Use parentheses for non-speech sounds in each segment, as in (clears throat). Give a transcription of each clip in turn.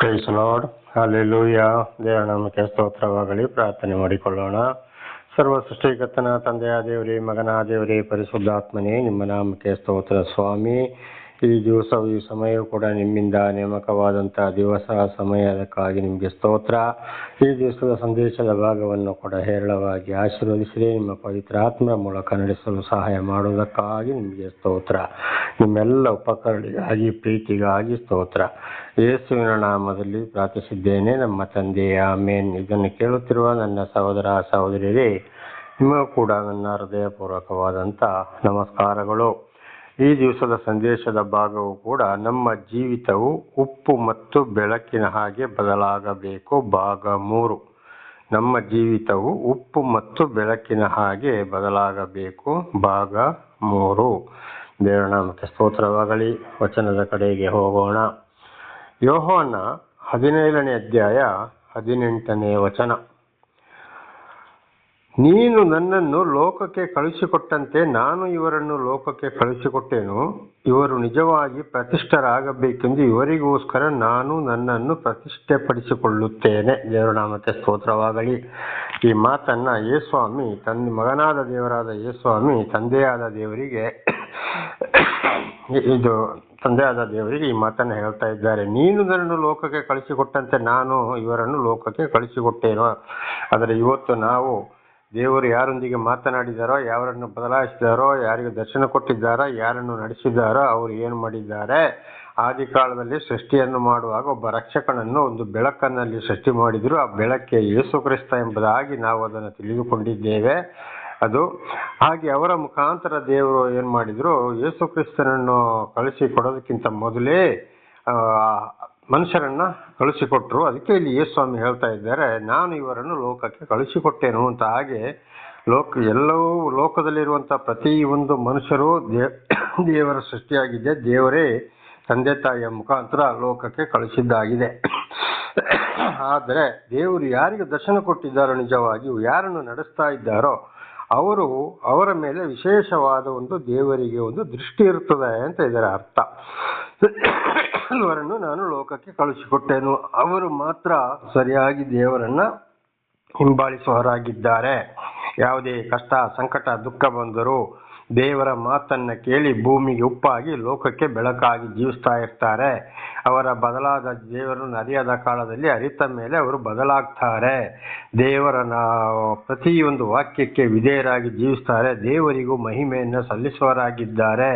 Price lord ಅಲ್ಲಿ ದೇವರ ನಾಮಕ್ಕೆ ಸ್ತೋತ್ರವಾಗಲಿ. ಪ್ರಾರ್ಥನೆ ಮಾಡಿಕೊಳ್ಳೋಣ. ಸರ್ವ ಸೃಷ್ಟಿಕರ್ತನ ತಂದೆಯ ದೇವರೇ ಮಗನ ದೇವರೇ, ಪರಿಶುದ್ಧಾತ್ಮನೇ, ನಿಮ್ಮ ನಾಮಕ್ಕೆ ಸ್ತೋತ್ರ ಸ್ವಾಮಿ. ಈ ದಿವಸವು ಈ ಸಮಯವು ಕೂಡ ನಿಮ್ಮಿಂದ ನೇಮಕವಾದಂತಹ ದಿವಸ, ಸಮಯದಕ್ಕಾಗಿ ನಿಮಗೆ ಸ್ತೋತ್ರ. ಈ ದಿವಸದ ಸಂದೇಶದ ಭಾಗವನ್ನು ಕೂಡ ಹೇರಳವಾಗಿ ಆಶೀರ್ವದಿಸಿದೆ ನಿಮ್ಮ ಪವಿತ್ರ ಆತ್ಮ ಮೂಲಕ ನಡೆಸಲು ಸಹಾಯ ಮಾಡುವುದಕ್ಕಾಗಿ ನಿಮಗೆ ಸ್ತೋತ್ರ. ನಿಮ್ಮೆಲ್ಲ ಉಪಕರಣಿಗಾಗಿ, ಪ್ರೀತಿಗಾಗಿ ಸ್ತೋತ್ರ. ಯೇಸುವಿನ ನಾಮದಲ್ಲಿ ಪ್ರಾರ್ಥಿಸಿದ್ದೇನೆ. ನಮ್ಮ ತಂದೆಯ ಆಮೇನ್. ಇದನ್ನು ಕೇಳುತ್ತಿರುವ ನನ್ನ ಸಹೋದರ, ಸಹೋದರಿಯರೇ, ನಿಮಗೂ ಕೂಡ ನನ್ನ ಹೃದಯಪೂರ್ವಕವಾದಂಥ ನಮಸ್ಕಾರಗಳು. ಈ ದಿವಸದ ಸಂದೇಶದ ಭಾಗವು ಕೂಡ ನಮ್ಮ ಜೀವಿತವು ಉಪ್ಪು ಮತ್ತು ಬೆಳಕಿನ ಹಾಗೆ ಬದಲಾಗಬೇಕು. ಭಾಗ ಮೂರು. ನಮ್ಮ ಜೀವಿತವು ಉಪ್ಪು ಮತ್ತು ಬೆಳಕಿನ ಹಾಗೆ ಬದಲಾಗಬೇಕು. ಭಾಗ ಮೂರು. ದೇವರ ನಾಮಕ್ಕೆ ಸ್ತೋತ್ರವಾಗಲಿ. ವಚನದ ಕಡೆಗೆ ಹೋಗೋಣ. ಯೋಹೋನ ಹದಿನೇಳನೇ ಅಧ್ಯಾಯ ಹದಿನೆಂಟನೇ ವಚನ. ನೀನು ನನ್ನನ್ನು ಲೋಕಕ್ಕೆ ಕಳುಹಿಸಿಕೊಟ್ಟಂತೆ ನಾನು ಇವರನ್ನು ಲೋಕಕ್ಕೆ ಕಳುಹಿಸಿಕೊಟ್ಟೆನು. ಇವರು ನಿಜವಾಗಿ ಪ್ರತಿಷ್ಠರಾಗಬೇಕೆಂದು ಇವರಿಗೋಸ್ಕರ ನಾನು ನನ್ನನ್ನು ಪ್ರತಿಷ್ಠೆಪಡಿಸಿಕೊಳ್ಳುತ್ತೇನೆ. ದೇವರನಾಮಕ್ಕೆ ಸ್ತೋತ್ರವಾಗಲಿ. ಈ ಮಾತನ್ನ ಯೇಸ್ವಾಮಿ, ತನ್ನ ಮಗನಾದ ದೇವರಾದ ಯೇಸ್ವಾಮಿ, ತಂದೆಯಾದ ದೇವರಿಗೆ, ಇದು ತಂದೆಯಾದ ದೇವರಿಗೆ ಈ ಮಾತನ್ನು ಹೇಳ್ತಾ ಇದ್ದಾರೆ. ನೀನು ನನ್ನನ್ನು ಲೋಕಕ್ಕೆ ಕಳಿಸಿಕೊಟ್ಟಂತೆ ನಾನು ಇವರನ್ನು ಲೋಕಕ್ಕೆ ಕಳಿಸಿಕೊಟ್ಟೇನು ಆದರೆ ಇವತ್ತು ನಾವು ದೇವರು ಯಾರೊಂದಿಗೆ ಮಾತನಾಡಿದಾರೋ, ಯಾರನ್ನು ಬದಲಾಯಿಸಿದಾರೋ, ಯಾರಿಗೆ ದರ್ಶನ ಕೊಟ್ಟಿದ್ದಾರೋ, ಯಾರನ್ನು ನಡೆಸಿದ್ದಾರೋ, ಅವರು ಏನು ಮಾಡಿದ್ದಾರೆ? ಆದಿ ಕಾಲದಲ್ಲಿ ಸೃಷ್ಟಿಯನ್ನು ಮಾಡುವಾಗ ಒಬ್ಬ ರಕ್ಷಕನನ್ನು ಒಂದು ಬೆಳಕನ್ನಲ್ಲಿ ಸೃಷ್ಟಿ ಮಾಡಿದ್ರು. ಆ ಬೆಳಕೆ ಯೇಸು ಕ್ರಿಸ್ತ ಎಂಬುದಾಗಿ ನಾವು ಅದನ್ನು ತಿಳಿದುಕೊಂಡಿದ್ದೇವೆ. ಅದು ಹಾಗೆ ಅವರ ಮುಖಾಂತರ ದೇವರು ಏನು ಮಾಡಿದ್ರು? ಯೇಸು ಕ್ರಿಸ್ತನನ್ನು ಕಳಿಸಿ ಕೊಡೋದಕ್ಕಿಂತ ಮೊದಲೇ ಮನುಷ್ಯರನ್ನ ಕಳಿಸಿಕೊಟ್ರು ಅದಕ್ಕೆ ಇಲ್ಲಿ ಯೇಸ್ವಾಮಿ ಹೇಳ್ತಾ ಇದ್ದಾರೆ, ನಾನು ಇವರನ್ನು ಲೋಕಕ್ಕೆ ಕಳಿಸಿಕೊಟ್ಟೇನು ಅಂತ ಹಾಗೆ ಲೋಕ, ಎಲ್ಲವೂ ಲೋಕದಲ್ಲಿರುವಂತಹ ಪ್ರತಿ ಒಂದು ಮನುಷ್ಯರು ದೇವರ ಸೃಷ್ಟಿಯಾಗಿದೆ. ದೇವರೇ, ತಂದೆ, ತಾಯಿಯ ಮುಖಾಂತರ ಲೋಕಕ್ಕೆ ಕಳಿಸಿದ್ದಾಗಿದೆ ಆದರೆ ದೇವರು ಯಾರಿಗೆ ದರ್ಶನ ಕೊಟ್ಟಿದ್ದಾರೋ ನಿಜವಾಗಿಯೂ, ಯಾರನ್ನು ನಡೆಸ್ತಾ ಇದ್ದಾರೋ, ಅವರು ಅವರ ಮೇಲೆ ವಿಶೇಷವಾದ ಒಂದು ದೇವರಿಗೆ ಒಂದು ದೃಷ್ಟಿ ಇರ್ತದೆ ಅಂತ ಇದರ ಅರ್ಥ. ಅವರನ್ನು ನಾನು ಲೋಕಕ್ಕೆ ಕಳುಹಿಸಿಕೊಟ್ಟೆನು. ಅವರು ಮಾತ್ರ ಸರಿಯಾಗಿ ದೇವರನ್ನ ಹಿಂಬಾಲಿಸುವವರಾಗಿದ್ದಾರೆ. ಯಾವುದೇ ಕಷ್ಟ ಸಂಕಟ ದುಃಖ ಬಂದರೂ ದೇವರ ಮಾತನ್ನ ಕೇಳಿ ಭೂಮಿಗೆ ಉಪ್ಪಾಗಿ ಲೋಕಕ್ಕೆ ಬೆಳಕಾಗಿ ಜೀವಿಸ್ತಾ ಇರ್ತಾರೆ. ಅವರ ಬದಲಾದ ದೇವರನ್ನು ಅರಿಯದ ಕಾಲದಲ್ಲಿ ಅರಿತ ಮೇಲೆ ಅವರು ಬದಲಾಗ್ತಾರೆ. ದೇವರ ಪ್ರತಿಯೊಂದು ವಾಕ್ಯಕ್ಕೆ ವಿಧೇಯರಾಗಿ ಜೀವಿಸ್ತಾರೆ. ದೇವರಿಗೂ ಮಹಿಮೆಯನ್ನು ಸಲ್ಲಿಸುವರಾಗಿದ್ದಾರೆ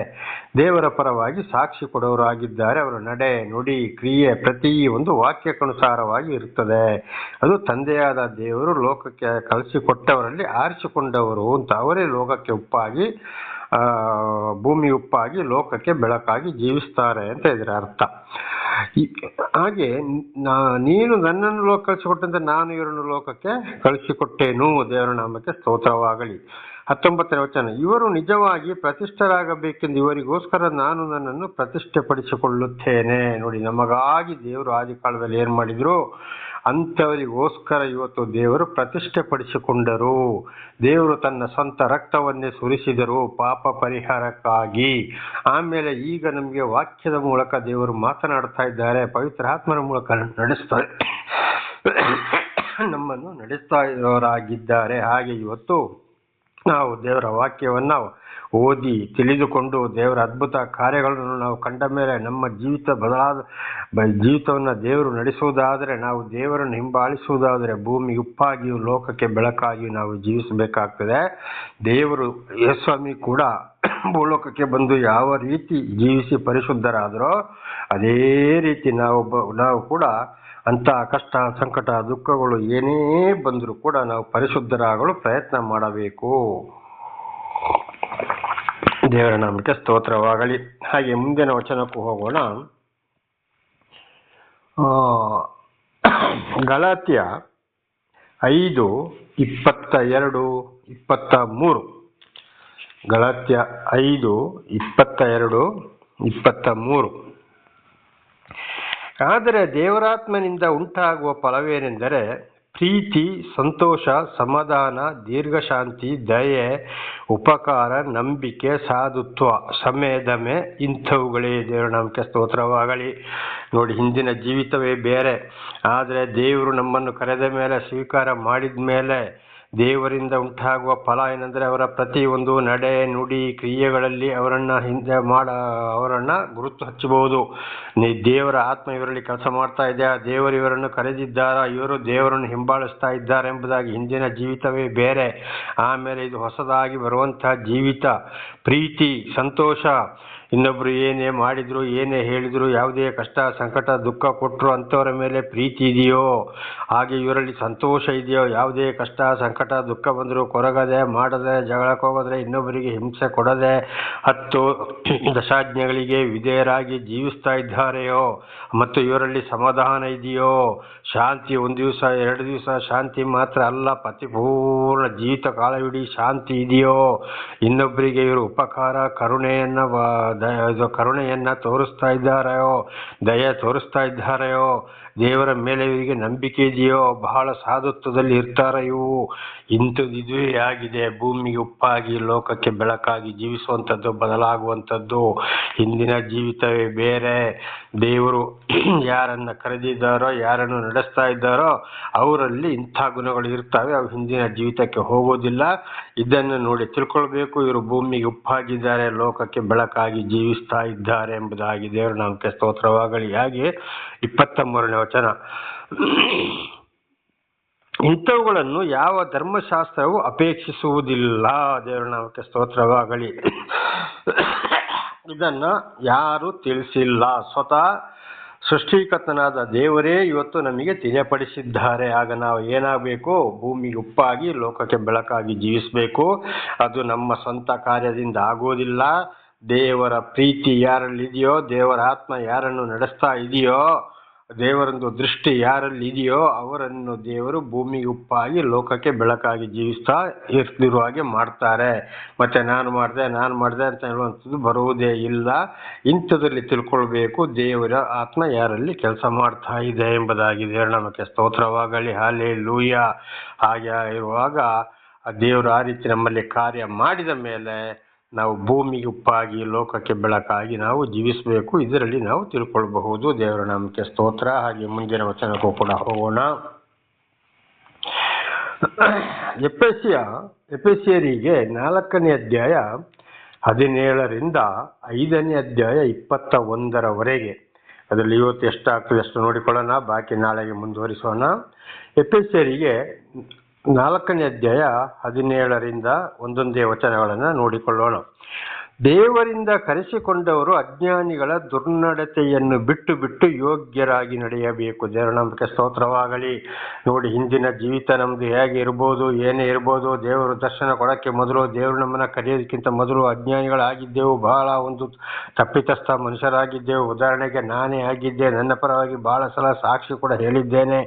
ದೇವರ ಪರವಾಗಿ ಸಾಕ್ಷಿ ಕೊಡೋರಾಗಿದ್ದಾರೆ. ಅವರ ನಡೆ, ನುಡಿ, ಕ್ರಿಯೆ ಪ್ರತಿ ಒಂದು ವಾಕ್ಯಕ್ಕನುಸಾರವಾಗಿ ಇರುತ್ತದೆ. ಅದು ತಂದೆಯಾದ ದೇವರು ಲೋಕಕ್ಕೆ ಕಳಿಸಿಕೊಟ್ಟವರಲ್ಲಿ ಆರಿಸಿಕೊಂಡವರು ಅಂತ ಅವರೇ ಲೋಕಕ್ಕೆ ಉಪ್ಪಾಗಿ ಭೂಮಿ ಉಪ್ಪಾಗಿ ಲೋಕಕ್ಕೆ ಬೆಳಕಾಗಿ ಜೀವಿಸ್ತಾರೆ ಅಂತ ಇದರ ಅರ್ಥ. ಹಾಗೆ ನೀನು ನನ್ನನ್ನು ಲೋಕ ಕಳಿಸಿಕೊಟ್ಟಂತೆ ನಾನು ಇವರನ್ನು ಲೋಕಕ್ಕೆ ಕಳಿಸಿಕೊಟ್ಟೇನು ದೇವರ ನಾಮಕ್ಕೆ ಸ್ತೋತ್ರವಾಗಲಿ. ಹತ್ತೊಂಬತ್ತನೇ ವಚನ, ಇವರು ನಿಜವಾಗಿ ಪ್ರತಿಷ್ಠರಾಗಬೇಕೆಂದು ಇವರಿಗೋಸ್ಕರ ನಾನು ನನ್ನನ್ನು ಪ್ರತಿಷ್ಠೆಪಡಿಸಿಕೊಳ್ಳುತ್ತೇನೆ. ನೋಡಿ, ನಮಗಾಗಿ ದೇವರು ಆದಿ ಕಾಲದಲ್ಲಿ ಏನ್ ಮಾಡಿದ್ರು? ಅಂಥವರಿಗೋಸ್ಕರ ಇವತ್ತು ದೇವರು ಪ್ರತಿಷ್ಠೆಪಡಿಸಿಕೊಂಡರು. ದೇವರು ತನ್ನ ಸ್ವಂತ ರಕ್ತವನ್ನೇ ಸುರಿಸಿದರು ಪಾಪ ಪರಿಹಾರಕ್ಕಾಗಿ. ಆಮೇಲೆ ಈಗ ನಮಗೆ ವಾಕ್ಯದ ಮೂಲಕ ದೇವರು ಮಾತನಾಡ್ತಾ ಇದ್ದಾರೆ, ಪವಿತ್ರ ಆತ್ಮರ ಮೂಲಕ ನಡೆಸ್ತಾರೆ (clears throat) ನಮ್ಮನ್ನು ನಡೆಸ್ತಾ ಇರೋರಾಗಿದ್ದಾರೆ. ಹಾಗೆ ಇವತ್ತು ನಾವು ದೇವರ ವಾಕ್ಯವನ್ನ ಓದಿ ತಿಳಿದುಕೊಂಡು ದೇವರ ಅದ್ಭುತ ಕಾರ್ಯಗಳನ್ನು ನಾವು ಕಂಡ ಮೇಲೆ ನಮ್ಮ ಜೀವಿತ ಬದಲಾದ ಜೀವಿತವನ್ನು ದೇವರು ನಡೆಸುವುದಾದರೆ ನಾವು ದೇವರನ್ನು ಹಿಂಬಾಲಿಸುವುದಾದರೆ ಭೂಮಿ ಉಪ್ಪಾಗಿಯೂ ಲೋಕಕ್ಕೆ ಬೆಳಕಾಗಿಯೂ ನಾವು ಜೀವಿಸಬೇಕಾಗ್ತದೆ. ದೇವರು ಸ್ವಾಮಿ ಕೂಡ (coughs) ಭೂಲೋಕಕ್ಕೆ ಬಂದು ಯಾವ ರೀತಿ ಜೀವಿಸಿ ಪರಿಶುದ್ಧರಾದರೂ, ಅದೇ ರೀತಿ ನಾವು ನಾವು ಕೂಡ ಅಂತ ಕಷ್ಟ, ಸಂಕಟ, ದುಃಖಗಳು ಏನೇ ಬಂದರೂ ಕೂಡ ನಾವು ಪರಿಶುದ್ಧರಾಗಲು ಪ್ರಯತ್ನ ಮಾಡಬೇಕು. ದೇವರ ನಾಮಕ್ಕೆ ಸ್ತೋತ್ರವಾಗಲಿ. ಹಾಗೆ ಮುಂದಿನ ವಚನಕ್ಕೂ ಹೋಗೋಣ. ಗಲಾತ್ಯ ಐದು, ಇಪ್ಪತ್ತ ಎರಡು, ಇಪ್ಪತ್ತ ಮೂರು. ಗಲಾತ್ಯ ಐದು, ಇಪ್ಪತ್ತ ಎರಡು, ಇಪ್ಪತ್ತ ಮೂರು. ಆದರೆ ದೇವರಾತ್ಮನಿಂದ ಉಂಟಾಗುವ ಫಲವೇನೆಂದರೆ ಪ್ರೀತಿ, ಸಂತೋಷ, ಸಮಾಧಾನ, ದೀರ್ಘಶಾಂತಿ, ದಯೆ, ಉಪಕಾರ, ನಂಬಿಕೆ, ಸಾಧುತ್ವ ಸಮೇದಮೆ ಇಂಥವುಗಳೇ ದೇವರ ನಂಬಿಕೆ ಸ್ತೋತ್ರವಾಗಲಿ. ನೋಡಿ, ಹಿಂದಿನ ಜೀವಿತವೇ ಬೇರೆ. ಆದರೆ ದೇವರು ನಮ್ಮನ್ನು ಕರೆದ ಮೇಲೆ, ಸ್ವೀಕಾರ ಮಾಡಿದ ಮೇಲೆ ದೇವರಿಂದ ಉಂಟಾಗುವ ಫಲ ಏನೆಂದರೆ ಅವರ ಪ್ರತಿಯೊಂದು ನಡೆ, ನುಡಿ ಕ್ರಿಯೆಗಳಲ್ಲಿ ಅವರನ್ನು ಹಿಂದೆ ಮಾಡ, ಅವರನ್ನು ಗುರುತು ಹಚ್ಚಬಹುದು. ದೇವರ ಆತ್ಮ ಇವರಲ್ಲಿ ಕೆಲಸ ಮಾಡ್ತಾ ಇದೆ ದೇವರು ಇವರನ್ನು ಕರೆದಿದ್ದಾರಾ? ಇವರು ದೇವರನ್ನು ಹಿಂಬಾಲಿಸ್ತಾ ಇದ್ದಾರೆ ಎಂಬುದಾಗಿ ಹಿಂದಿನ ಜೀವಿತವೇ ಬೇರೆ. ಆಮೇಲೆ ಇದು ಹೊಸದಾಗಿ ಬರುವಂತಹ ಜೀವಿತ. ಪ್ರೀತಿ, ಸಂತೋಷ. ಇನ್ನೊಬ್ರು ಏನೇ ಮಾಡಿದ್ರು, ಏನೇ ಹೇಳಿದ್ರು, ಯಾವುದೇ ಕಷ್ಟ, ಸಂಕಟ, ದುಃಖ ಕೊಟ್ಟರು ಅಂಥವರ ಮೇಲೆ ಪ್ರೀತಿ ಇದೆಯೋ, ಹಾಗೆ ಇವರಲ್ಲಿ ಸಂತೋಷ ಇದೆಯೋ, ಯಾವುದೇ ಕಷ್ಟ, ಸಂಕಟ, ದುಃಖ ಬಂದರೂ ಕೊರಗದೆ, ಮಾಡದೆ, ಜಗಳಕ್ಕೆ ಹೋಗೋದ್ರೆ ಇನ್ನೊಬ್ಬರಿಗೆ ಹಿಂಸೆ ಕೊಡದೆ, ಹತ್ತು ದಶಾಜ್ಞೆಗಳಿಗೆ ವಿಧೇಯರಾಗಿ ಜೀವಿಸ್ತಾ ಇದ್ದಾರೆಯೋ, ಮತ್ತು ಇವರಲ್ಲಿ ಸಮಾಧಾನ ಇದೆಯೋ, ಶಾಂತಿ ಒಂದು ದಿವಸ, ಎರಡು ದಿವಸ ಶಾಂತಿ ಮಾತ್ರ ಅಲ್ಲ ಪತಿಪೂರ್ಣ ಜೀವಿತ ಕಾಲವಿಡೀ ಶಾಂತಿ ಇದೆಯೋ, ಇನ್ನೊಬ್ಬರಿಗೆ ಇವರು ಉಪಕಾರ ಕರುಣೆಯನ್ನ ಇದು ಕರುಣೆಯನ್ನ ತೋರಿಸ್ತಾ ಇದ್ದಾರೆಯೋ, ದಯೆ ತೋರಿಸ್ತಾ ಇದ್ದಾರೆಯೋ, ದೇವರ ಮೇಲೆ ಇವರಿಗೆ ನಂಬಿಕೆ ಇದೆಯೋ, ಬಹಳ ಸಾಧುತ್ವದಲ್ಲಿ ಇರ್ತಾರೆ ಇವು. ಇಂಥದ್ದು ಇದುವೇ ಆಗಿದೆ. ಭೂಮಿಗೆ ಉಪ್ಪಾಗಿ, ಲೋಕಕ್ಕೆ ಬೆಳಕಾಗಿ ಜೀವಿಸುವಂಥದ್ದು, ಬದಲಾಗುವಂಥದ್ದು. ಹಿಂದಿನ ಜೀವಿತವೇ ಬೇರೆ. ದೇವರು (clears throat) ಯಾರನ್ನ ಕರೆದಿದ್ದಾರೋ, ಯಾರನ್ನು ನಡೆಸ್ತಾ ಇದ್ದಾರೋ, ಅವರಲ್ಲಿ ಇಂಥ ಗುಣಗಳು ಇರ್ತವೆ, ಅವು ಹಿಂದಿನ ಜೀವಿತಕ್ಕೆ ಹೋಗೋದಿಲ್ಲ. ಇದನ್ನು ನೋಡಿ ತಿಳ್ಕೊಳ್ಬೇಕು, ಇವರು ಭೂಮಿಗೆ ಉಪ್ಪಾಗಿದ್ದಾರೆ, ಲೋಕಕ್ಕೆ ಬೆಳಕಾಗಿ ಜೀವಿಸ್ತಾ ಇದ್ದಾರೆ ಎಂಬುದಾಗಿ ದೇವರು ನಾಮಕ್ಕೆ ಸ್ತೋತ್ರವಾಗಲಿ. ಹಾಗೆ ಇಪ್ಪತ್ತ ಮೂರನೇ ವಚನ. (clears throat) ಇಂಥವುಗಳನ್ನು ಯಾವ ಧರ್ಮಶಾಸ್ತ್ರವು ಅಪೇಕ್ಷಿಸುವುದಿಲ್ಲ? ದೇವರ ನಾಮಕ್ಕೆ ಸ್ತೋತ್ರವಾಗಲಿ. (clears throat) ಇದನ್ನ ಯಾರು ತಿಳಿಸಿಲ್ಲ. ಸ್ವತಃ ಸೃಷ್ಟಿಕರ್ತನಾದ ದೇವರೇ ಇವತ್ತು ನಮಗೆ ತಿಳಿಯಪಡಿಸಿದ್ದಾರೆ. ಆಗ ನಾವು ಏನಾಗಬೇಕು? ಭೂಮಿಗೆ ಉಪ್ಪಾಗಿ, ಲೋಕಕ್ಕೆ ಬೆಳಕಾಗಿ ಜೀವಿಸಬೇಕು. ಅದು ನಮ್ಮ ಸ್ವಂತ ಕಾರ್ಯದಿಂದ ಆಗೋದಿಲ್ಲ. ದೇವರ ಪ್ರೀತಿ ಯಾರಲ್ಲಿ ಇದೆಯೋ ದೇವರ ಆತ್ಮ ಯಾರನ್ನು ನಡೆಸ್ತಾ ಇದೆಯೋ ದೇವರೊಂದು ದೃಷ್ಟಿ ಯಾರಲ್ಲಿ ಇದೆಯೋ ಅವರನ್ನು ದೇವರು ಭೂಮಿಗೆ ಉಪ್ಪಾಗಿ ಲೋಕಕ್ಕೆ ಬೆಳಕಾಗಿ ಜೀವಿಸ್ತಾ ಇರ್ತಿರುವ ಹಾಗೆ ಮಾಡ್ತಾರೆ. ಮತ್ತೆ ನಾನು ಮಾಡಿದೆ ನಾನು ಮಾಡಿದೆ ಅಂತ ಹೇಳುವಂಥದ್ದು ಬರುವುದೇ ಇಲ್ಲ. ಇಂಥದ್ರಲ್ಲಿ ತಿಳ್ಕೊಳ್ಬೇಕು ದೇವರ ಆತ್ಮ ಯಾರಲ್ಲಿ ಕೆಲಸ ಮಾಡ್ತಾ ಇದೆ ಎಂಬುದಾಗಿ ದೇವರ ನಮಗೆ ಸ್ತೋತ್ರವಾಗಲಿ ಹಾಲೆ ಲೂಯ ಹಾಗೆ ಇರುವಾಗ ಆ ದೇವರು ಆ ರೀತಿ ನಮ್ಮಲ್ಲಿ ಕಾರ್ಯ ಮಾಡಿದ ಮೇಲೆ ನಾವು ಭೂಮಿಗೆ ಉಪ್ಪಾಗಿ ಲೋಕಕ್ಕೆ ಬೆಳಕಾಗಿ ನಾವು ಜೀವಿಸಬೇಕು. ಇದರಲ್ಲಿ ನಾವು ತಿಳ್ಕೊಳ್ಬಹುದು. ದೇವರ ನಾಮಕ್ಕೆ ಸ್ತೋತ್ರ. ಹಾಗೆ ಮುಂದಿನ ವಚನಕ್ಕೂ ಕೂಡ ಹೋಗೋಣ. ಎಪೆಸಿಯ ಎಪೆಸಿಯರಿಗೆ ನಾಲ್ಕನೇ ಅಧ್ಯಾಯ ಹದಿನೇಳರಿಂದ ಐದನೇ ಅಧ್ಯಾಯ ಇಪ್ಪತ್ತ ಒಂದರವರೆಗೆ ಅದರಲ್ಲಿ ಇವತ್ತು ಎಷ್ಟಾಗ್ತದೆ ಅಷ್ಟು ನೋಡಿಕೊಳ್ಳೋಣ. ಬಾಕಿ ನಾಳೆಗೆ ಮುಂದುವರಿಸೋಣ. ಎಪೆಸಿಯರಿಗೆ ನಾಲ್ಕನೇ ಅಧ್ಯಾಯ ಹದಿನೇಳರಿಂದ ಒಂದೊಂದೇ ವಚನಗಳನ್ನು ನೋಡಿಕೊಳ್ಳೋಣ. ದೇವರಿಂದ ಕರೆಸಿಕೊಂಡವರು ಅಜ್ಞಾನಿಗಳ ದುರ್ನಡತೆಯನ್ನು ಬಿಟ್ಟು ಬಿಟ್ಟು ಯೋಗ್ಯರಾಗಿ ನಡೆಯಬೇಕು. ದೇವರ ನಂಬಿಕೆ ಸ್ತೋತ್ರವಾಗಲಿ. ನೋಡಿ, ಹಿಂದಿನ ಜೀವಿತ ನಮ್ದು ಹೇಗೆ ಇರ್ಬೋದು, ಏನೇ ಇರ್ಬೋದು, ದೇವರು ದರ್ಶನ ಕೊಡೋಕ್ಕೆ ಮೊದಲು ದೇವರು ನಮ್ಮನ್ನು ಕರೆಯೋದಕ್ಕಿಂತ ಮೊದಲು ಅಜ್ಞಾನಿಗಳಾಗಿದ್ದೆವು. ಬಹಳ ಒಂದು ತಪ್ಪಿತಸ್ಥ ಮನುಷ್ಯರಾಗಿದ್ದೆವು. ಉದಾಹರಣೆಗೆ ನಾನೇ ಆಗಿದ್ದೆ, ನನ್ನ ಪರವಾಗಿ ಬಹಳ ಸಲ ಸಾಕ್ಷಿ ಕೂಡ ಹೇಳಿದ್ದೇನೆ.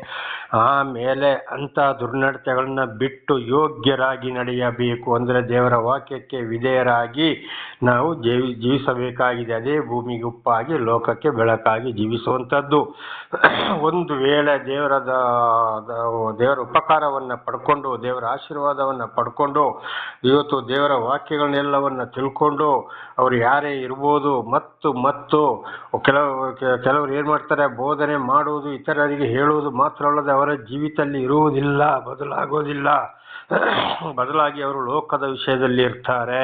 ಆಮೇಲೆ ಅಂಥ ದುರ್ನಡತೆಗಳನ್ನು ಬಿಟ್ಟು ಯೋಗ್ಯರಾಗಿ ನಡೆಯಬೇಕು. ಅಂದರೆ ದೇವರ ವಾಕ್ಯಕ್ಕೆ ವಿಧೇಯರಾಗಿ ನಾವು ಜೀವಿ, ಜೀವಿಸಬೇಕಾಗಿದೆ. ಅದೇ ಭೂಮಿಗೆ ಉಪ್ಪಾಗಿ ಲೋಕಕ್ಕೆ ಬೆಳಕಾಗಿ ಜೀವಿಸುವಂಥದ್ದು. ಒಂದು ವೇಳೆ ದೇವರ ದ- ದ- ದೇವರ ಉಪಕಾರವನ್ನು ಪಡ್ಕೊಂಡು, ದೇವರ ಆಶೀರ್ವಾದವನ್ನು ಪಡ್ಕೊಂಡು, ಇವತ್ತು ದೇವರ ವಾಕ್ಯಗಳನ್ನೆಲ್ಲವನ್ನು ತಿಳ್ಕೊಂಡು, ಅವರು ಯಾರೇ ಇರ್ಬೋದು, ಮತ್ತು ಮತ್ತು, ಕೆಲವು, ಕೆಲವರು ಏನು ಮಾಡ್ತಾರೆ, ಬೋಧನೆ ಮಾಡುವುದು, ಇತರರಿಗೆ ಹೇಳುವುದು ಮಾತ್ರ ಅಲ್ಲದೆ ಅವರ ಜೀವಿತದಲ್ಲಿ ಇರುವುದಿಲ್ಲ, ಬದಲಾಗೋದಿಲ್ಲ. ಬದಲಾಗಿ ಅವರು ಲೋಕದ ವಿಷಯದಲ್ಲಿ ಇರ್ತಾರೆ.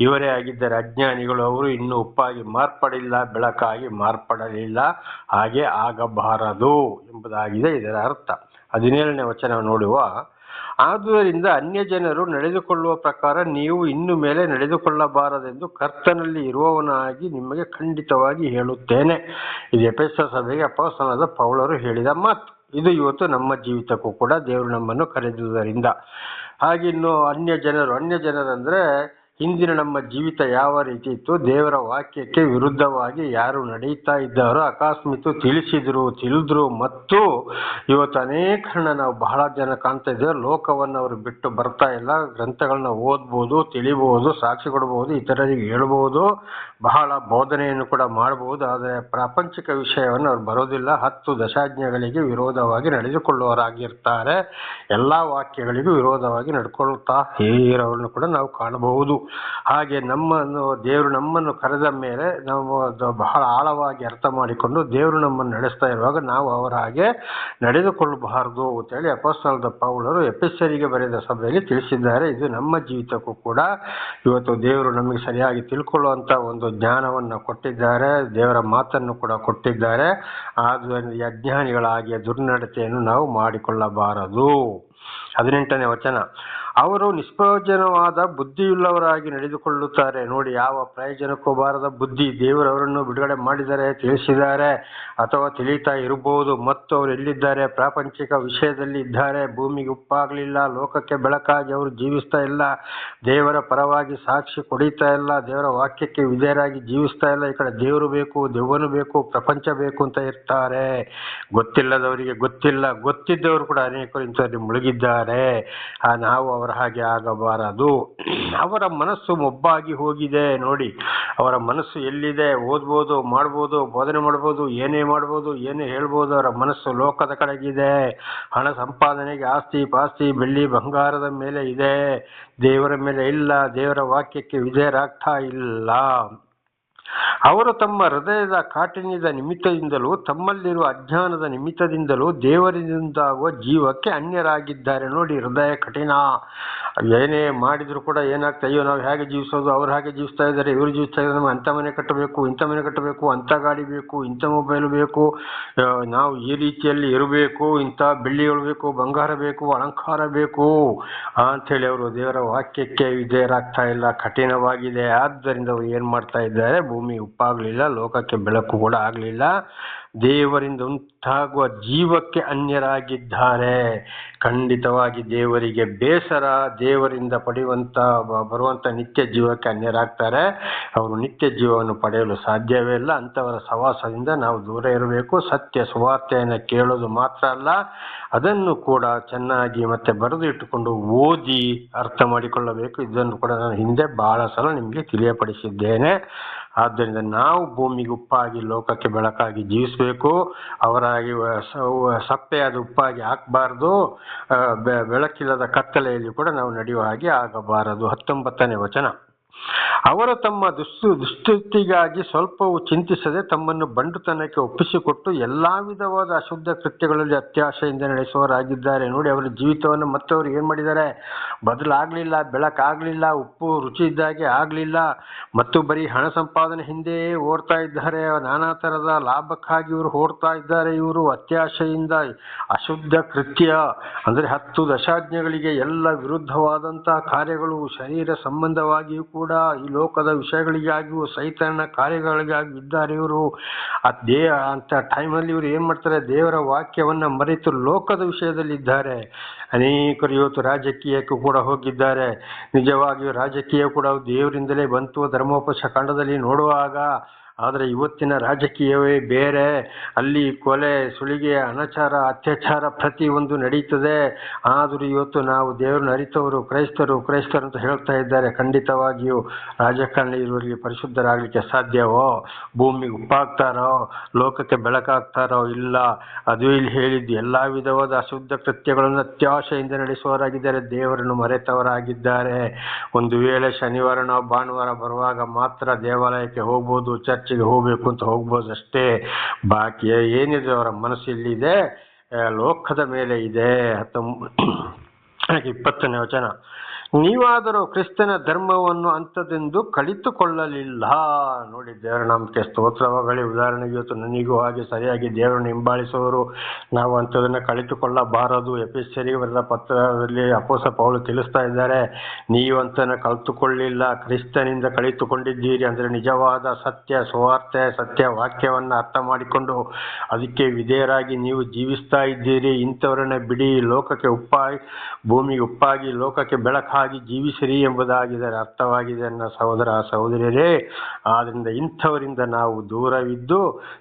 ಇವರೇ ಆಗಿದ್ದಾರೆ. ಅಜ್ಞಾನಿಗಳು ಅವರು ಇನ್ನೂ ಉಪ್ಪಾಗಿ ಮಾರ್ಪಡಿಲ್ಲ, ಬೆಳಕಾಗಿ ಮಾರ್ಪಡಲಿಲ್ಲ. ಹಾಗೆ ಆಗಬಾರದು ಎಂಬುದಾಗಿದೆ ಇದರ ಅರ್ಥ. ಹದಿನೇಳನೇ ವಚನ ನೋಡುವ. ಆದುದರಿಂದ ಅನ್ಯ ಜನರು ನಡೆದುಕೊಳ್ಳುವ ಪ್ರಕಾರ ನೀವು ಇನ್ನು ಮೇಲೆ ನಡೆದುಕೊಳ್ಳಬಾರದೆಂದು ಕರ್ತನಲ್ಲಿ ಇರುವವನಾಗಿ ನಿಮಗೆ ಖಂಡಿತವಾಗಿ ಹೇಳುತ್ತೇನೆ. ಇದು ಎಪೆಸ ಸಭೆಗೆ ಅಪಸನದ ಪೌಳರು ಹೇಳಿದ ಮಾತು. ಇದು ಇವತ್ತು ನಮ್ಮ ಜೀವಿತಕ್ಕೂ ಕೂಡ ದೇವರು ನಮ್ಮನ್ನು ಕರೆದುದರಿಂದ ಹಾಗೆ ಇನ್ನು ಅನ್ಯ ಜನರು ಅನ್ಯ ಜನರಂದ್ರೆ ಹಿಂದಿನ ನಮ್ಮ ಜೀವಿತ ಯಾವ ರೀತಿ ಇತ್ತು? ದೇವರ ವಾಕ್ಯಕ್ಕೆ ವಿರುದ್ಧವಾಗಿ ಯಾರು ನಡೀತಾ ಇದ್ದಾರೋ ಅಕಸ್ಮಿತ್ತು ತಿಳಿಸಿದ್ರು, ತಿಳಿದ್ರು ಮತ್ತು ಇವತ್ತು ಅನೇಕರನ್ನ ನಾವು ಬಹಳ ಜನ ಕಾಣ್ತಾ ಇದ್ದೇವೆ. ಲೋಕವನ್ನು ಅವರು ಬಿಟ್ಟು ಬರ್ತಾ ಇಲ್ಲ. ಗ್ರಂಥಗಳನ್ನ ಓದ್ಬೋದು ತಿಳಿಬಹುದು ಸಾಕ್ಷಿ ಕೊಡಬಹುದು ಇತರರಿಗೆ ಹೇಳ್ಬೋದು, ಬಹಳ ಬೋಧನೆಯನ್ನು ಕೂಡ ಮಾಡಬಹುದು ಆದರೆ ಪ್ರಾಪಂಚಿಕ ವಿಷಯವನ್ನು ಅವ್ರು ಬರೋದಿಲ್ಲ. ಹತ್ತು ದಶಾಜ್ಞೆಗಳಿಗೆ ವಿರೋಧವಾಗಿ ನಡೆದುಕೊಳ್ಳುವವರಾಗಿರ್ತಾರೆ ಎಲ್ಲ ವಾಕ್ಯಗಳಿಗೂ ವಿರೋಧವಾಗಿ ನಡ್ಕೊಳ್ತಾ ಇರೋರನ್ನು ಕೂಡ ನಾವು ಕಾಣಬಹುದು. ಹಾಗೆ ನಮ್ಮನ್ನು, ದೇವರು ನಮ್ಮನ್ನು ಕರೆದ ಮೇಲೆ ನಾವು ಬಹಳ ಆಳವಾಗಿ ಅರ್ಥ ಮಾಡಿಕೊಂಡು ದೇವರು ನಮ್ಮನ್ನು ನಡೆಸ್ತಾ ಇರುವಾಗ ನಾವು ಅವರ ಹಾಗೆ ನಡೆದುಕೊಳ್ಳಬಾರದು ಅಂತೇಳಿ ಅಪೋಸ್ತಲದ ಪೌಲರು ಎಪಿಸರಿಗೆ ಬರೆದ ಸಭೆಯಲ್ಲಿ ತಿಳಿಸಿದ್ದಾರೆ. ಇದು ನಮ್ಮ ಜೀವಿತಕ್ಕೂ ಕೂಡ ಇವತ್ತು ದೇವರು ನಮಗೆ ಸರಿಯಾಗಿ ತಿಳ್ಕೊಳ್ಳುವಂತ ಒಂದು ಜ್ಞಾನವನ್ನು ಕೊಟ್ಟಿದ್ದಾರೆ. ದೇವರ ಮಾತನ್ನು ಕೂಡ ಕೊಟ್ಟಿದ್ದಾರೆ. ಆದ್ದರಿಂದ ಅಜ್ಞಾನಿಗಳಾಗಿ ದುರ್ನಡತೆಯನ್ನು ನಾವು ಮಾಡಿಕೊಳ್ಳಬಾರದು. ಹದಿನೆಂಟನೇ ವಚನ. ಅವರು ನಿಷ್ಪ್ರಯೋಜನವಾದ ಬುದ್ಧಿಯುಳ್ಳವರಾಗಿ ನಡೆದುಕೊಳ್ಳುತ್ತಾರೆ. ನೋಡಿ, ಯಾವ ಪ್ರಯೋಜನಕ್ಕೂ ಬಾರದ ಬುದ್ಧಿ ದೇವರವರನ್ನು ಬಿಡುಗಡೆ ಮಾಡಿದ್ದಾರೆ ತಿಳಿಸಿದ್ದಾರೆ ಅಥವಾ ತಿಳಿತಾ ಇರಬಹುದು. ಮತ್ತು ಅವರು ಎಲ್ಲಿದ್ದಾರೆ? ಪ್ರಾಪಂಚಿಕ ವಿಷಯದಲ್ಲಿ ಇದ್ದಾರೆ. ಭೂಮಿಗೆ ಉಪ್ಪಾಗಲಿಲ್ಲ. ಲೋಕಕ್ಕೆ ಬೆಳಕಾಗಿ ಅವರು ಜೀವಿಸ್ತಾ ಇಲ್ಲ. ದೇವರ ಪರವಾಗಿ ಸಾಕ್ಷಿ ಕೊಡಿತಾ ಇಲ್ಲ. ದೇವರ ವಾಕ್ಯಕ್ಕೆ ವಿಧೇಯರಾಗಿ ಜೀವಿಸ್ತಾ ಇಲ್ಲ. ಈ ಕಡೆ ದೇವರು ಬೇಕು, ದೆವ್ವನು ಬೇಕು, ಪ್ರಪಂಚ ಬೇಕು ಅಂತ ಇರ್ತಾರೆ. ಗೊತ್ತಿಲ್ಲದವರಿಗೆ ಗೊತ್ತಿಲ್ಲ. ಗೊತ್ತಿದ್ದವರು ಕೂಡ ಅನೇಕರು ಇಂಥವ್ರಿಗೆ ಮುಳುಗಿದ್ದಾರೆ. ನಾವು ಅವರ ಹಾಗೆ ಆಗಬಾರದು. ಅವರ ಮನಸ್ಸು ಮೊಬ್ಬಾಗಿ ಹೋಗಿದೆ ನೋಡಿ. ಅವರ ಮನಸ್ಸು ಎಲ್ಲಿದೆ? ಓದ್ಬೋದು, ಮಾಡ್ಬೋದು, ಬೋಧನೆ ಮಾಡ್ಬೋದು, ಏನೇ ಮಾಡ್ಬೋದು, ಏನೇ ಹೇಳ್ಬೋದು, ಅವರ ಮನಸ್ಸು ಲೋಕದ ಕಡೆಗಿದೆ. ಹಣ ಸಂಪಾದನೆಗೆ ಆಸ್ತಿ ಪಾಸ್ತಿ, ಬೆಳ್ಳಿ ಬಂಗಾರದ ಮೇಲೆ ಇದೆ. ದೇವರ ಮೇಲೆ ಇಲ್ಲ, ದೇವರ ವಾಕ್ಯಕ್ಕೆ ವಿಧೇಯರಾಗ್ತಾ ಇಲ್ಲ. ಅವರು ತಮ್ಮ ಹೃದಯದ ಕಾಠಿಣ್ಯದ ನಿಮಿತ್ತದಿಂದಲೂ ತಮ್ಮಲ್ಲಿರುವ ಅಜ್ಞಾನದ ನಿಮಿತ್ತದಿಂದಲೂ ದೇವರಿಂದಾಗುವ ಜೀವಕ್ಕೆ ಅನ್ಯರಾಗಿದ್ದಾರೆ. ನೋಡಿ, ಹೃದಯ ಕಠಿಣ. ಏನೇ ಮಾಡಿದ್ರು ಕೂಡ ಏನಾಗ್ತಾ ಅಯ್ಯೋ ನಾವು ಹೇಗೆ ಜೀವಿಸೋದು, ಅವ್ರು ಹಾಗೆ ಜೀವಿಸ್ತಾ ಇದ್ದಾರೆ, ಇವರು ಜೀವಿಸ್ತಾ ಇದ್ದಾರೆ, ನಮ್ಗೆ ಅಂಥ ಮನೆ ಕಟ್ಟಬೇಕು, ಇಂಥ ಮನೆ ಕಟ್ಟಬೇಕು, ಅಂಥ ಗಾಡಿ ಬೇಕು, ಇಂಥ ಮೊಬೈಲ್ ಬೇಕು ನಾವು ಈ ರೀತಿಯಲ್ಲಿ ಇರಬೇಕು, ಇಂಥ ಬೆಳ್ಳಿ ಬೇಕು, ಬಂಗಾರ ಬೇಕು, ಅಲಂಕಾರ ಬೇಕು ಅಂಥೇಳಿ ಅವರು ದೇವರ ವಾಕ್ಯಕ್ಕೆ ವಿಧೇಯರಾಗ್ತಾ ಇಲ್ಲ, ಕಠಿಣವಾಗಿದೆ. ಆದ್ದರಿಂದ ಅವರು ಏನು ಮಾಡ್ತಾ ಇದ್ದಾರೆ ಭೂಮಿ ಉಪ್ಪಾಗಲಿಲ್ಲ, ಲೋಕಕ್ಕೆ ಬೆಳಕು ಕೂಡ ಆಗಲಿಲ್ಲ. ದೇವರಿಂದ ಉಂಟಾಗುವ ಜೀವಕ್ಕೆ ಅನ್ಯರಾಗಿದ್ದಾರೆ ಖಂಡಿತವಾಗಿ ದೇವರಿಗೆ ಬೇಸರ, ದೇವರಿಂದ ಪಡೆಯುವಂತ, ಬರುವಂತ ನಿತ್ಯ ಜೀವಕ್ಕೆ ಅನ್ಯರಾಗ್ತಾರೆ. ಅವರು ನಿತ್ಯ ಜೀವವನ್ನು ಪಡೆಯಲು ಸಾಧ್ಯವೇ ಇಲ್ಲ. ಅಂಥವರ ಸವಾಸದಿಂದ ನಾವು ದೂರ ಇರಬೇಕು. ಸತ್ಯ ಸುವಾರ್ತೆಯನ್ನು ಕೇಳೋದು ಮಾತ್ರ ಅಲ್ಲ, ಅದನ್ನು ಕೂಡ ಚೆನ್ನಾಗಿ ಮತ್ತೆ ಬರೆದು ಇಟ್ಟುಕೊಂಡು ಓದಿ ಅರ್ಥ ಮಾಡಿಕೊಳ್ಳಬೇಕು. ಇದನ್ನು ಕೂಡ ನಾನು ಹಿಂದೆ ಬಹಳ ಸಲ ನಿಮಗೆ ತಿಳಿಯಪಡಿಸಿದ್ದೇನೆ. ಆದ್ದರಿಂದ ನಾವು ಭೂಮಿಗೆ ಉಪ್ಪಾಗಿ, ಲೋಕಕ್ಕೆ ಬೆಳಕಾಗಿ ಜೀವಿಸಬೇಕು. ಅವರಾಗಿ ಸಪ್ಪೆಯಾದ ಉಪ್ಪಾಗಿ ಹಾಕಬಾರ್ದು. ಬೆಳಕಿಲ್ಲದ ಕತ್ತಲೆಯಲ್ಲಿ ಕೂಡ ನಾವು ನಡೆಯುವ ಹಾಗೆ ಆಗಬಾರದು. ಹತ್ತೊಂಬತ್ತನೇ ವಚನ. ಅವರು ತಮ್ಮ ದುಸ್ತು ದುಸ್ಥಿತಿಗಾಗಿ ಸ್ವಲ್ಪವೂ ಚಿಂತಿಸದೆ ತಮ್ಮನ್ನು ಬಂಡುತನಕ್ಕೆ ಒಪ್ಪಿಸಿಕೊಟ್ಟು ಎಲ್ಲಾ ವಿಧವಾದ ಅಶುದ್ಧ ಕೃತ್ಯಗಳಲ್ಲಿ ಅತ್ಯಾಶೆಯಿಂದ ನಡೆಸುವವರಾಗಿದ್ದಾರೆ. ನೋಡಿ, ಅವರ ಜೀವಿತವನ್ನು ಮತ್ತವರು ಏನು ಮಾಡಿದ್ದಾರೆ? ಬದಲಾಗಲಿಲ್ಲ, ಬೆಳಕಾಗಲಿಲ್ಲ, ಉಪ್ಪು ರುಚಿ ಇದ್ದಾಗೆ ಆಗಲಿಲ್ಲ. ಮತ್ತು ಬರೀ ಹಣ ಸಂಪಾದನೆ ಹಿಂದೆಯೇ ಓಡ್ತಾ ಇದ್ದಾರೆ. ನಾನಾ ಥರದ ಲಾಭಕ್ಕಾಗಿ ಇವರು ಓಡ್ತಾ ಇದ್ದಾರೆ. ಇವರು ಅತ್ಯಾಶೆಯಿಂದ ಅಶುದ್ಧ ಕೃತ್ಯ, ಅಂದರೆ ಹತ್ತು ದಶಾಜ್ಞೆಗಳಿಗೆ ಎಲ್ಲ ವಿರುದ್ಧವಾದಂತಹ ಕಾರ್ಯಗಳು ಶರೀರ ಸಂಬಂಧವಾಗಿಯೂ ಕೂಡ ಈ ಲೋಕದ ವಿಷಯಗಳಿಗಾಗಿಯೂ ಸೈತನ ಕಾರ್ಯಗಳಿಗಾಗಿ ಇದ್ದಾರೆ ಇವರು. ಆ ದೇ, ಅಂತ ಟೈಮಲ್ಲಿ ಇವರು ಏನು ಮಾಡ್ತಾರೆ, ದೇವರ ವಾಕ್ಯವನ್ನು ಮರೆತು ಲೋಕದ ವಿಷಯದಲ್ಲಿ ಇದ್ದಾರೆ. ಅನೇಕರು ಇವತ್ತು ರಾಜಕೀಯಕ್ಕೂ ಕೂಡ ಹೋಗಿದ್ದಾರೆ. ನಿಜವಾಗಿಯೂ ರಾಜಕೀಯ ಕೂಡ ದೇವರಿಂದಲೇ ಬಂತು. ಧರ್ಮೋಪಶ ಕಾಂಡದಲ್ಲಿ ನೋಡುವಾಗ ಆದರೆ ಇವತ್ತಿನ ರಾಜಕೀಯವೇ ಬೇರೆ. ಅಲ್ಲಿ ಕೊಲೆ ಸುಳಿಗೆ ಅನಾಚಾರ, ಅತ್ಯಾಚಾರ ಪ್ರತಿಯೊಂದು ನಡೀತದೆ. ಆದರೂ ಇವತ್ತು ನಾವು ದೇವರನ್ನ ಅರಿತವರು, ಕ್ರೈಸ್ತರು ಕ್ರೈಸ್ತರು ಅಂತ ಹೇಳ್ತಾ ಇದ್ದಾರೆ. ಖಂಡಿತವಾಗಿಯೂ ರಾಜಕಾರಣಿ ಇರುವರಿಗೆ ಪರಿಶುದ್ಧರಾಗಲಿಕ್ಕೆ ಸಾಧ್ಯವೋ? ಭೂಮಿಗೆ ಉಪ್ಪಾಗ್ತಾರೋ? ಲೋಕಕ್ಕೆ ಬೆಳಕಾಗ್ತಾರೋ? ಇಲ್ಲ. ಅದು ಇಲ್ಲಿ ಹೇಳಿದ್ದು ಎಲ್ಲ ವಿಧವಾದ ಅಶುದ್ಧ ಕೃತ್ಯಗಳನ್ನು ಅತ್ಯಾಶೆಯಿಂದ ನಡೆಸುವವರಾಗಿದ್ದಾರೆ. ದೇವರನ್ನು ಮರೆತವರಾಗಿದ್ದಾರೆ. ಒಂದು ವೇಳೆ ಶನಿವಾರ ನಾವು ಭಾನುವಾರ ಬರುವಾಗ ಮಾತ್ರ ದೇವಾಲಯಕ್ಕೆ ಹೋಗ್ಬೋದು ಚರ್ಚಿಗೆ ಹೋಗ್ಬೇಕು ಅಂತ ಹೋಗ್ಬೋದು ಅಷ್ಟೇ ಬಾಕಿ ಏನಿದೆ ಅವರ ಮನಸ್ಸಿಲ್ಲಿದೆ ಲೋಕದ ಮೇಲೆ ಇದೆ. ಹತ್ತೊಂಬ (clears throat) ಇಪ್ಪತ್ತನೇ ವಚನ. ನೀವಾದರೂ ಕ್ರಿಸ್ತನ ಧರ್ಮವನ್ನು ಅಂಥದ್ದೆಂದು ಕಲಿತುಕೊಳ್ಳಲಿಲ್ಲ. ನೋಡಿ ದೇವರ ನಂಬಿಕೆ ಸ್ತೋತ್ರವಾಗಲಿ ಉದಾಹರಣೆಗೆ ಇವತ್ತು ನನಗೂ ಹಾಗೆ ಸರಿಯಾಗಿ ದೇವರನ್ನು ಹಿಂಬಾಲಿಸುವವರು ನಾವು ಅಂಥದನ್ನು ಕಲಿತುಕೊಳ್ಳಬಾರದು. ಎಪಿಸರಿಗೆ ಬರೆದ ಪತ್ರದಲ್ಲಿ ಅಪೋಸ ಪೌಲು ತಿಳಿಸ್ತಾ ಇದ್ದಾರೆ, ನೀವು ಅಂತನ ಕಲಿತುಕೊಳ್ಳಿಲ್ಲ, ಕ್ರಿಸ್ತನಿಂದ ಕಲಿತುಕೊಂಡಿದ್ದೀರಿ ಅಂದರೆ ನಿಜವಾದ ಸತ್ಯ, ಸುವಾರ್ತೆ, ಸತ್ಯ ವಾಕ್ಯವನ್ನು ಅರ್ಥ ಮಾಡಿಕೊಂಡು ಅದಕ್ಕೆ ವಿಧೇಯರಾಗಿ ನೀವು ಜೀವಿಸ್ತಾ ಇದ್ದೀರಿ. ಇಂಥವರನ್ನ ಬಿಡಿ, ಲೋಕಕ್ಕೆ ಉಪ್ಪಾಗಿ, ಭೂಮಿಗೆ ಉಪ್ಪಾಗಿ, ಲೋಕಕ್ಕೆ ಬೆಳಕಾಗಿ. ಹಾಗೆ ಜೀವಿಸಿರಿ ಎಂಬುದಾಗಿ ಇದರ ಅರ್ಥವಾಗಿದೆ ನನ್ನ ಸಹೋದರ ಸಹೋದರಿಯರೇ. ಆದ್ದರಿಂದ ಇಂಥವರಿಂದ ನಾವು ದೂರವಿದ್ದು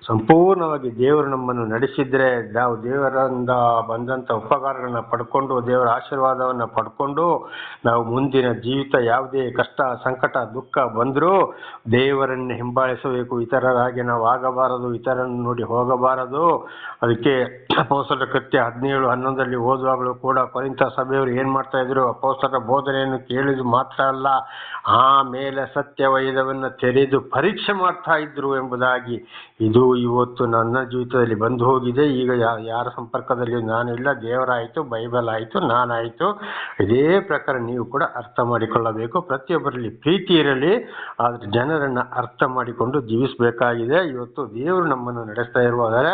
ಸಂಪೂರ್ಣವಾಗಿ ದೇವರು ನಮ್ಮನ್ನು ನಡೆಸಿದ್ರೆ ನಾವು ದೇವರಿಂದ ಬಂದಂಥ ಉಪಕಾರಗಳನ್ನ ಪಡ್ಕೊಂಡು ದೇವರ ಆಶೀರ್ವಾದವನ್ನು ಪಡ್ಕೊಂಡು ನಾವು ಮುಂದಿನ ಜೀವಿತ ಯಾವುದೇ ಕಷ್ಟ, ಸಂಕಟ, ದುಃಖ ಬಂದರೂ ದೇವರನ್ನು ಹಿಂಬಾಲಿಸಬೇಕು. ಇತರರಾಗಿ ನಾವು ಆಗಬಾರದು ಇತರನ್ನು ನೋಡಿ ಹೋಗಬಾರದು. ಅದಕ್ಕೆ ಅಪೋಸರ ಕೃತ್ಯ ಹದಿನೇಳು ಹನ್ನೊಂದರಲ್ಲಿ ಓದುವಾಗಲೂ ಕೂಡ ಕೊರಿಂತ ಸಭೆಯವರು ಏನು ಮಾಡ್ತಾ ಇದ್ರು? ಅಪೋಸರ ಬೋಧನೆಯನ್ನು ಕೇಳಿದು ಮಾತ್ರ ಅಲ್ಲ ಆಮೇಲೆ ಸತ್ಯವೈದವನ್ನು ತೆರೆದು ಪರೀಕ್ಷೆ ಮಾಡ್ತಾ ಇದ್ರು ಎಂಬುದಾಗಿ ಇದು ಇವತ್ತು ನನ್ನ ಜೀವಿತದಲ್ಲಿ ಬಂದು ಹೋಗಿದೆ. ಈಗ ಯಾರ ಸಂಪರ್ಕದಲ್ಲಿ ನಾನಿಲ್ಲ. ದೇವರಾಯಿತು, ಬೈಬಲ್ ಆಯಿತು, ನಾನಾಯಿತು. ಇದೇ ಪ್ರಕಾರ ನೀವು ಕೂಡ ಅರ್ಥ ಮಾಡಿಕೊಳ್ಳಬೇಕು. ಪ್ರತಿಯೊಬ್ಬರಲ್ಲಿ ಪ್ರೀತಿ ಇರಲಿ, ಆದರೆ ಜನರನ್ನು ಅರ್ಥ ಮಾಡಿಕೊಂಡು ಜೀವಿಸಬೇಕಾಗಿದೆ. ಇವತ್ತು ದೇವರು ನಮ್ಮನ್ನು ನಡೆಸ್ತಾ ಇರುವಾಗ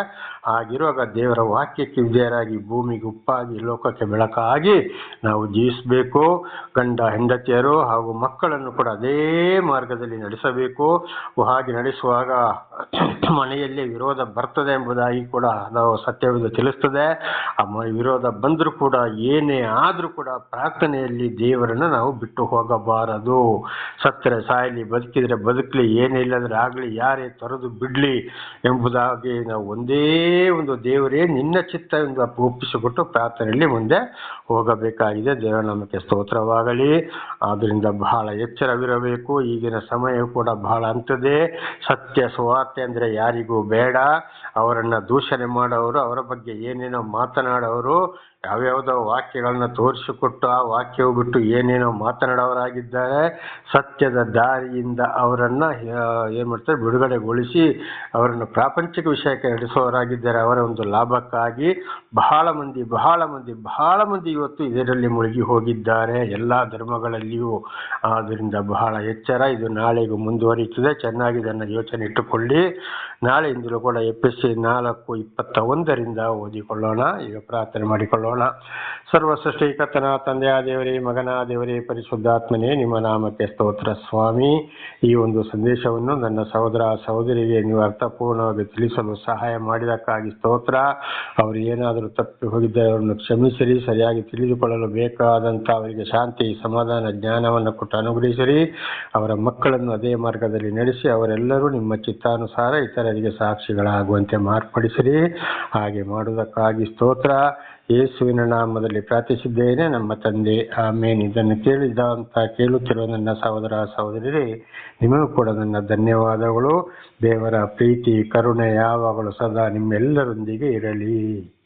ಆಗಿರುವಾಗ ದೇವರ ವಾಕ್ಯಕ್ಕೆ ವಿಧೇಯರಾಗಿ ಭೂಮಿಗೆ ಉಪ್ಪಾಗಿ, ಲೋಕಕ್ಕೆ ಬೆಳಕಾಗಿ ನಾವು ಜೀವಿಸಬೇಕು. ಗಂಡ ಹೆಂಡತಿಯರು ಹಾಗೂ ಮಕ್ಕಳನ್ನು ಕೂಡ ಅದೇ ಮಾರ್ಗದಲ್ಲಿ ನಡೆಸಬೇಕು. ಹಾಗೆ ನಡೆಸುವಾಗ (coughs) ಮನೆಯಲ್ಲಿ ವಿರೋಧ ಬರ್ತದೆ ಎಂಬುದಾಗಿ ಕೂಡ ನಾವು ಸತ್ಯವೆಂದು ತಿಳಿಸ್ತದೆ. ಆ ವಿರೋಧ ಬಂದರೂ ಕೂಡ ಏನೇ ಆದರೂ ಕೂಡ ಪ್ರಾರ್ಥನೆಯಲ್ಲಿ ದೇವರನ್ನು ನಾವು ಬಿಟ್ಟು ಹೋಗಬಾರದು. ಸತ್ತರೆ ಸಾಯಲಿ ಬದುಕಿದ್ರೆ ಬದುಕಲಿ, ಏನೇ ಇಲ್ಲದ್ರೆ ಆಗಲಿ, ಯಾರೇ ತೊರೆದು ಬಿಡಲಿ ಎಂಬುದಾಗಿ ನಾವು ಒಂದೇ ಒಂದು ದೇವರೇ ನಿನ್ನ ಚಿತ್ತ ಎಂದು ಒಪ್ಪಿಸಿಕೊಟ್ಟು ಪ್ರಾರ್ಥನೆಯಲ್ಲಿ ಮುಂದೆ ಹೋಗಬೇಕಾಗಿದೆ. ದೇವರ, ನಮಗೆ ಸ್ತೋತ್ರವಾಗಲಿ. ಆದ್ದರಿಂದ ಬಹಳ ಎಚ್ಚರವಿರಬೇಕು. ಈಗಿನ ಸಮಯ ಕೂಡ ಬಹಳ ಅಂತದೆ ಸತ್ಯ ಸುವಾರ್ತೆ ಅಂದರೆ ಯಾರಿಗೂ ಬೇಡ. ಅವರನ್ನು ದೂಷಣೆ ಮಾಡೋರು ಅವರ ಬಗ್ಗೆ ಏನೇನೋ ಮಾತನಾಡೋರು ಯಾವ್ಯಾವುದೋ ವಾಕ್ಯಗಳನ್ನ ತೋರಿಸಿಕೊಟ್ಟು ಆ ವಾಕ್ಯವು ಬಿಟ್ಟು ಏನೇನೋ ಮಾತನಾಡೋರಾಗಿದ್ದಾರೆ, ಸತ್ಯದ ದಾರಿಯಿಂದ ಅವರನ್ನು ಏನು ಮಾಡ್ತಾರೆ, ಬಿಡುಗಡೆಗೊಳಿಸಿ ಅವರನ್ನು ಪ್ರಾಪಂಚಿಕ ವಿಷಯಕ್ಕೆ ನಡೆಸುವವರಾಗಿದ್ದಾರೆ ಅವರ ಒಂದು ಲಾಭಕ್ಕಾಗಿ ಬಹಳ ಮಂದಿ ಬಹಳ ಮಂದಿ ಬಹಳ ಮಂದಿ ಇವತ್ತು ಇದರಲ್ಲಿ ಮುಳುಗಿ ಹೋಗಿದ್ದಾರೆ. ಎಲ್ಲ ಧರ್ಮಗಳಲ್ಲಿಯೂ ಆದ್ದರಿಂದ ಬಹಳ ಎಚ್ಚರ. ಇದು ನಾಳೆಗೂ ಮುಂದುವರಿಯುತ್ತದೆ. ಚೆನ್ನಾಗಿ ಇದನ್ನು ಯೋಚನೆ ಇಟ್ಟುಕೊಳ್ಳಿ. ನಾಳೆಯಿಂದಲೂ ಕೂಡ ಎಫ್ ಎಸ್ ಸಿ ನಾಲ್ಕು ಇಪ್ಪತ್ತ ಒಂದರಿಂದ ಓದಿಕೊಳ್ಳೋಣ. ಈಗ ಪ್ರಾರ್ಥನೆ ಮಾಡಿಕೊಳ್ಳೋಣ. ಸರ್ವ ಸೃಷ್ಟಿಕರ್ತನ ತಂದೆಯ ದೇವರೇ, ಮಗನ ದೇವರೇ, ಪರಿಶುದ್ಧಾತ್ಮನೇ, ನಿಮ್ಮ ನಾಮಕ್ಕೆ ಸ್ತೋತ್ರ ಸ್ವಾಮಿ. ಈ ಒಂದು ಸಂದೇಶವನ್ನು ನನ್ನ ಸಹೋದರ ಸಹೋದರಿಗೆ ನೀವು ಅರ್ಥಪೂರ್ಣವಾಗಿ ತಿಳಿಸಲು ಸಹಾಯ ಮಾಡಿದಕ್ಕಾಗಿ ಸ್ತೋತ್ರ. ಅವರು ಏನಾದರೂ ತಪ್ಪಿ ಹೋಗಿದ್ದರೆ ಅವರನ್ನು ಕ್ಷಮಿಸಿರಿ, ಸರಿಯಾಗಿ ತಿಳಿದುಕೊಳ್ಳಲು ಬೇಕಾದಂಥ ಅವರಿಗೆ ಶಾಂತಿ, ಸಮಾಧಾನ, ಜ್ಞಾನವನ್ನು ಕೊಟ್ಟು ಅನುಗ್ರಹಿಸಿರಿ. ಅವರ ಮಕ್ಕಳನ್ನು ಅದೇ ಮಾರ್ಗದಲ್ಲಿ ನಡೆಸಿ ಅವರೆಲ್ಲರೂ ನಿಮ್ಮ ಚಿತ್ತಾನುಸಾರ ಇತರರಿಗೆ ಸಾಕ್ಷಿಗಳಾಗುವಂತೆ ಮಾರ್ಪಡಿಸಿರಿ. ಹಾಗೆ ಮಾಡುವುದಕ್ಕಾಗಿ ಸ್ತೋತ್ರ. ಯೇಸುವಿನ ನಾಮದಲ್ಲಿ ಪ್ರಾರ್ಥಿಸಿದ್ದೇನೆ. ನಮ್ಮ ತಂದೆ, ಆಮೇನ್. ಇದನ್ನು ಕೇಳಿದಂತ ಕೇಳುತ್ತಿರುವ ನನ್ನ ಸಹೋದರ ಸಹೋದರಿ ನಿಮಗೂ ಕೂಡ ನನ್ನ ಧನ್ಯವಾದಗಳು. ದೇವರ ಪ್ರೀತಿ, ಕರುಣೆ ಯಾವಾಗಲೂ ಸದಾ ನಿಮ್ಮೆಲ್ಲರೊಂದಿಗೆ ಇರಲಿ.